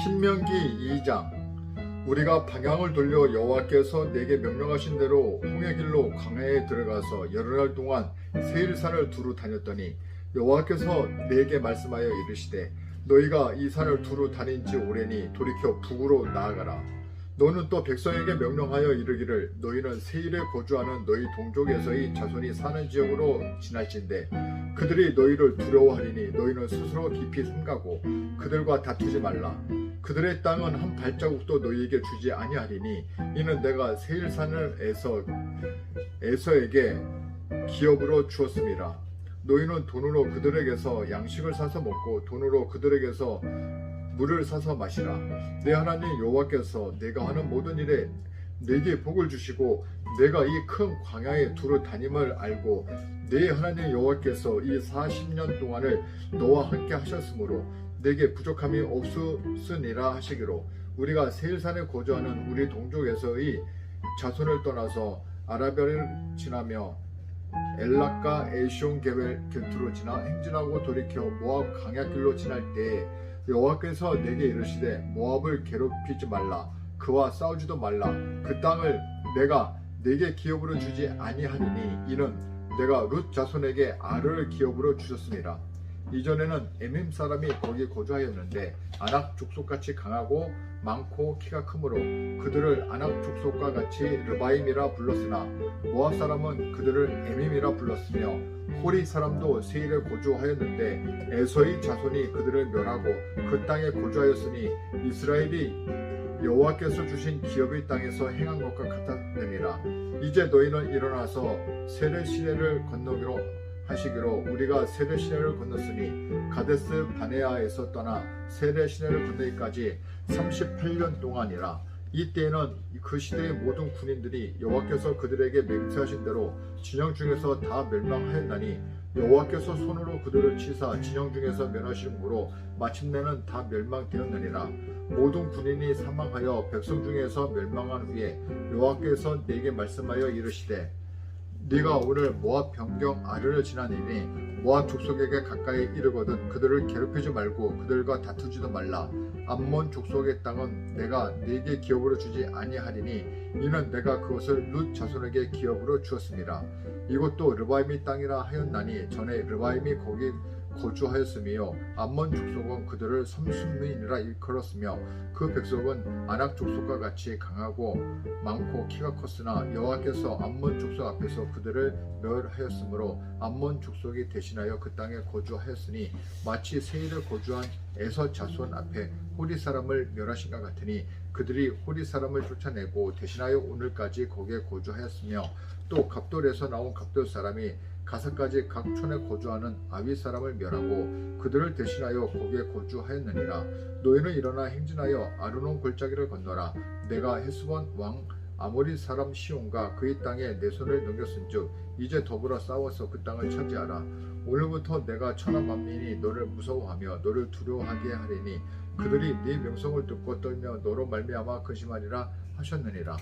신명기 2장. 우리가 방향을 돌려 여호와께서 내게 명령하신 대로 홍해 길로 광야에 들어가서 여러 날 동안 세일산을 두루 다녔더니 여호와께서 내게 말씀하여 이르시되 너희가 이 산을 두루 다닌 지 오래니 돌이켜 북으로 나아가라. 너는 또 백성에게 명령하여 이르기를 너희는 세일에 거주하는 너희 동족에서의 자손이 사는 지역으로 지날진대. 그들이 너희를 두려워하리니 너희는 스스로 깊이 삼가고 그들과 다투지 말라 그들의 땅은 한 발자국도 너희에게 주지 아니하리니 이는 내가 세일산을 에서 에서에게 기업으로 주었음이라 너희는 돈으로 그들에게서 양식을 사서 먹고 돈으로 그들에게서 물을 사서 마시라. 내 하나님 여호와께서 내가 하는 모든 일에 내게 복을 주시고 내가 이 큰 광야에 두루 다님을 알고 내 하나님 여호와께서 이 40년 동안을 너와 함께 하셨으므로 내게 부족함이 없으니라 하시기로 우리가 세일산에 거주하는 우리 동족에서의 자손을 떠나서 아라비아를 지나며 엘락과 에시온 게벨 곁으로 지나 행진하고 돌이켜 모압 강야길로 지날 때에 여호와께서 내게 이르시되 모압을 괴롭히지 말라 그와 싸우지도 말라 그 땅을 내가 내게 기업으로 주지 아니하니니 이는 내가 룻 자손에게 아르를 기업으로 주셨습니다. 이전에는 에밈 사람이 거기 거주하였는데 아낙 족속같이 강하고 많고 키가 크므로 그들을 아낙 족속과 같이 르바임이라 불렀으나 모압 사람은 그들을 에밈이라 불렀으며 호리 사람도 세일에 거주하였는데 에서의 자손이 그들을 멸하고 그 땅에 거주하였으니 이스라엘이 여호와께서 주신 기업의 땅에서 행한 것과 같았느니라. 이제 너희는 일어나서 세례 시내를 건너기로 하시기로 우리가 세례 시내를 건넜으니 가데스 바네아에서 떠나 세례 시내를 건너기까지 38년 동안이라 이때에는 그 시대의 모든 군인들이 여호와께서 그들에게 맹세하신 대로 진영 중에서 다 멸망하였나니 여호와께서 손으로 그들을 치사 진영 중에서 멸하심으로 마침내는 다 멸망되었느니라. 모든 군인이 사망하여 백성 중에서 멸망한 후에 여호와께서 내게 말씀하여 이르시되 네가 오늘 모압 변경 아르를 지나니니 모압 족속에게 가까이 이르거든 그들을 괴롭히지 말고 그들과 다투지도 말라. 암몬 족속의 땅은 내가 네게 기업으로 주지 아니하리니 이는 내가 그것을 룻 자손에게 기업으로 주었습니다. 이것도 르바임이 땅이라 하였나니 전에 르바임이 거기 거주하였으며 암몬 족속은 그들을 삼순민이라 일컬었으며 그 백성은 아낙 족속과 같이 강하고 많고 키가 컸으나 여호와께서 암몬 족속 앞에서 그들을 멸하였으므로 암몬 족속이 대신하여 그 땅에 거주하였으니 마치 세일에 거주한 에서 자손 앞에 호리 사람을 멸하신 것 같으니 그들이 호리 사람을 쫓아내고 대신하여 오늘까지 거기에 거주하였으며 또 갑돌에서 나온 갑돌 사람이 가사까지 각 촌에 거주하는 아위 사람을 멸하고 그들을 대신하여 거기에 거주하였느니라. 너희는 일어나 행진하여 아르논 골짜기를 건너라. 내가 헤스본 왕 아모리 사람 시온과 그의 땅에 내 손을 넘겼은즉 이제 더불어 싸워서 그 땅을 차지하라. 오늘부터 내가 천하 만민이 너를 무서워하며 너를 두려워하게 하리니 그들이 네 명성을 듣고 떨며 너로 말미암아 근심하리라 하셨느니라.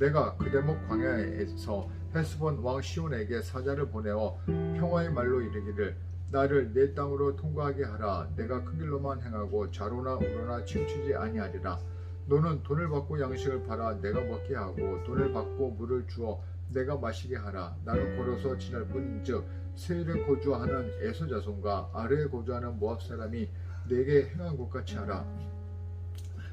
내가 그대목 광야에서 헤스본 왕 시온에게 사자를 보내어 평화의 말로 이르기를 나를 내 땅으로 통과하게 하라. 내가 큰 길로만 행하고 좌로나 우로나 침추지 아니하리라. 너는 돈을 받고 양식을 팔아 내가 먹게 하고 돈을 받고 물을 주어 내가 마시게 하라. 나는 걸어서 지날 뿐인즉 세일에 거주하는 에서 자손과 아래에 거주하는 모압 사람이 내게 행한 것 같이 하라.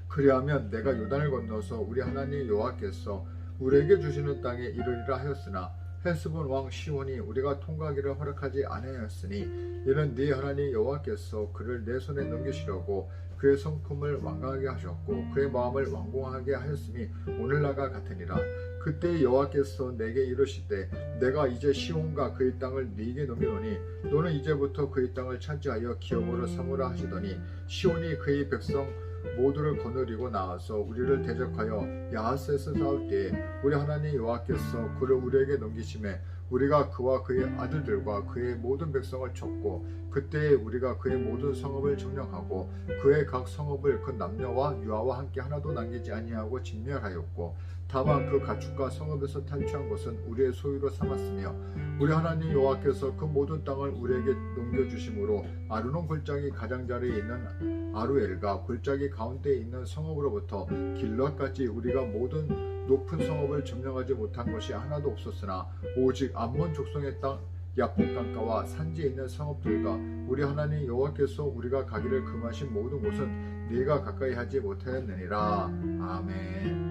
그리하면 내가 요단을 건너서 우리 하나님 여호와께서 우리에게 주시는 땅에 이르리라 하였으나 헤스본 왕 시온이 우리가 통과하기를 허락하지 아니하였으니 이는 네 하나님 여호와께서 그를 내 손에 넘기시려고 그의 성품을 완강하게 하셨고 그의 마음을 완공하게 하였음이 오늘날과 같으니라. 그때 여호와께서 내게 이르시되 내가 이제 시온과 그의 땅을 네게 넘기노니 너는 이제부터 그의 땅을 차지하여 기업으로 삼으라 하시더니 시온이 그의 백성 모두를 거느리고 나와서 우리를 대적하여 야하스에서 싸울 때에 우리 하나님 여호와께서 그를 우리에게 넘기심에 우리가 그와 그의 아들들과 그의 모든 백성을 쳤고 그때에 우리가 그의 모든 성읍을 점령하고 그의 각 성읍을 그 남녀와 유아와 함께 하나도 남기지 아니하고 진멸하였고 다만 그 가축과 성읍에서 탈취한 것은 우리의 소유로 삼았으며 우리 하나님 여호와께서 그 모든 땅을 우리에게 넘겨주심으로 아르논 골짜기 가장자리에 있는 아루엘과 골짜기 가운데에 있는 성읍으로부터 길라까지 우리가 모든 높은 성읍을 점령하지 못한 것이 하나도 없었으나 오직 암몬 족속의 땅 야복 강가와 산지에 있는 성읍들과 우리 하나님 여호와께서 우리가 가기를 금하신 모든 곳은 네가 가까이 하지 못하였느니라. 아멘.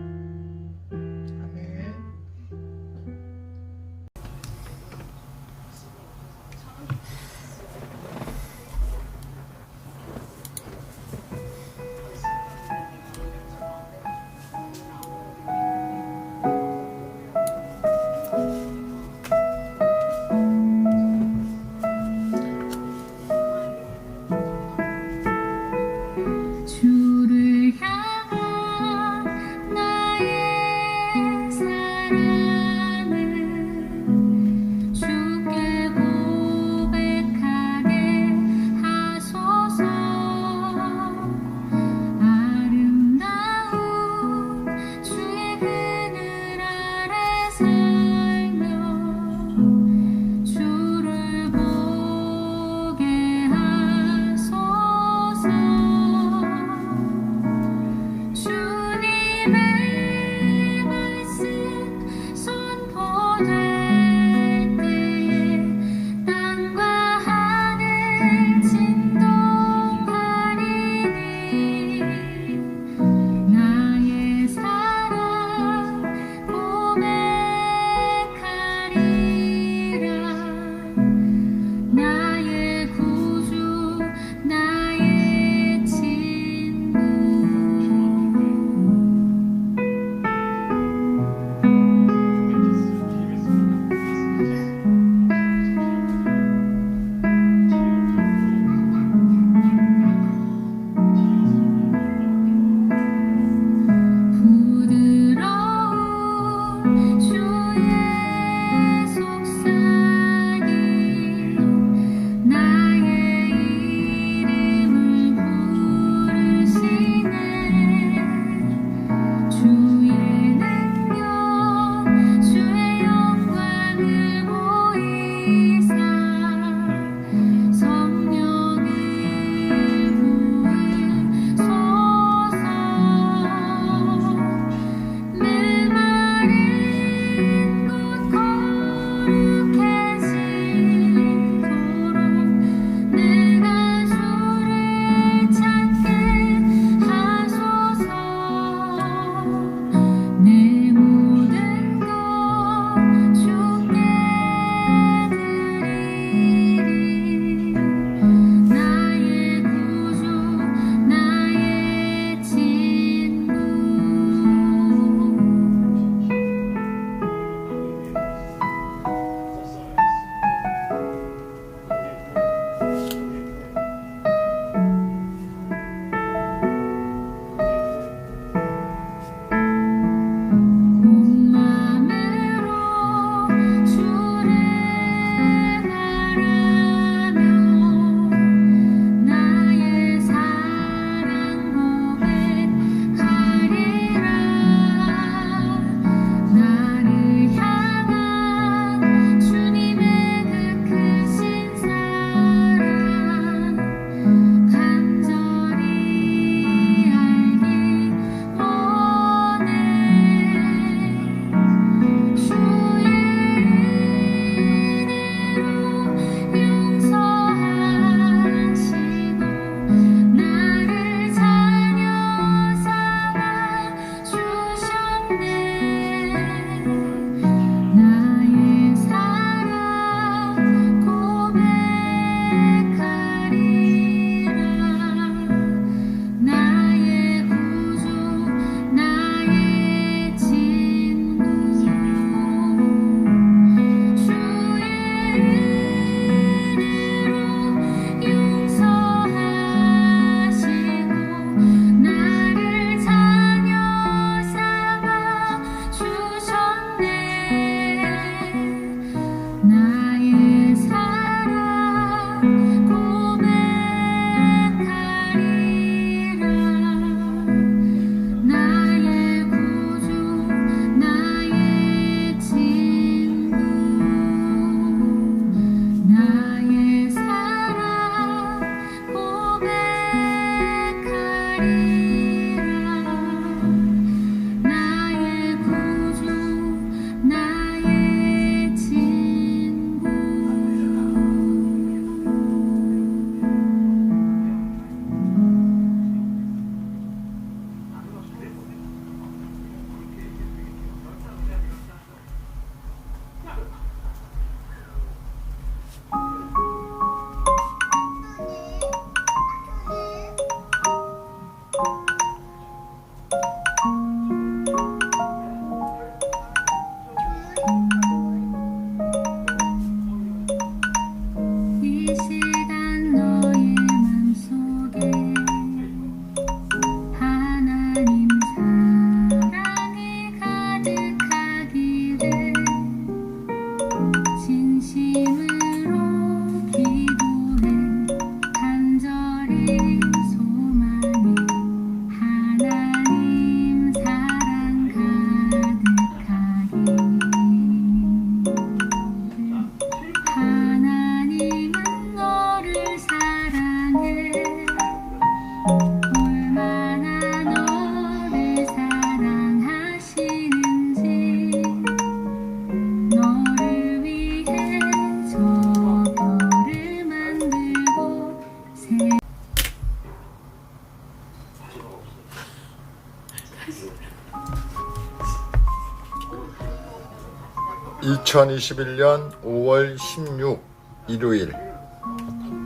2021년 5월 16 일요일.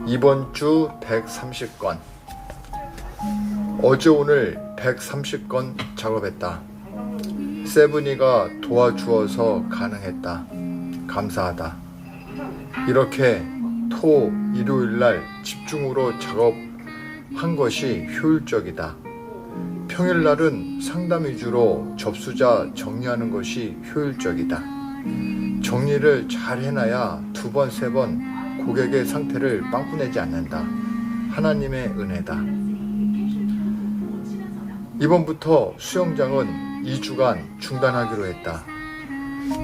이번 주 130건. 어제 오늘 130건 작업했다. 세븐이가 도와주어서 가능했다. 감사하다. 이렇게 토 일요일 날 집중으로 작업한 것이 효율적이다. 평일 날은 상담 위주로 접수자 정리하는 것이 효율적이다 정리를 잘 해놔야 두 번, 세 번 고객의 상태를 빵꾸내지 않는다. 하나님의 은혜다. 이번부터 수영장은 2주간 중단하기로 했다.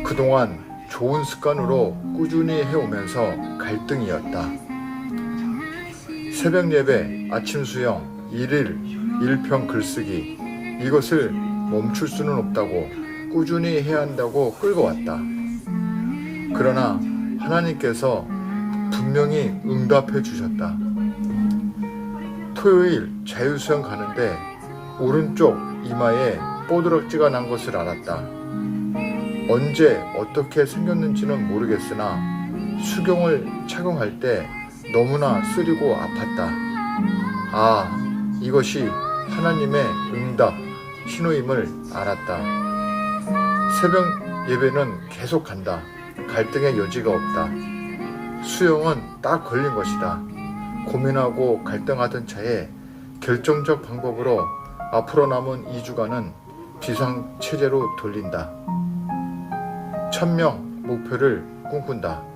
그동안 좋은 습관으로 꾸준히 해오면서 갈등이었다. 새벽 예배, 아침 수영, 일일, 일평 글쓰기 이것을 멈출 수는 없다고 꾸준히 해야 한다고 끌고 왔다. 그러나 하나님께서 분명히 응답해 주셨다. 토요일 자유수영 가는데 오른쪽 이마에 뽀드락지가 난 것을 알았다. 언제 어떻게 생겼는지는 모르겠으나 수경을 착용할 때 너무나 쓰리고 아팠다. 아, 이것이 하나님의 응답, 신호임을 알았다. 새벽 예배는 계속 간다. 갈등의 여지가 없다. 수영은 딱 걸린 것이다. 고민하고 갈등하던 차에 결정적 방법으로 앞으로 남은 2주간은 비상 체제로 돌린다. 천명 목표를 꿈꾼다.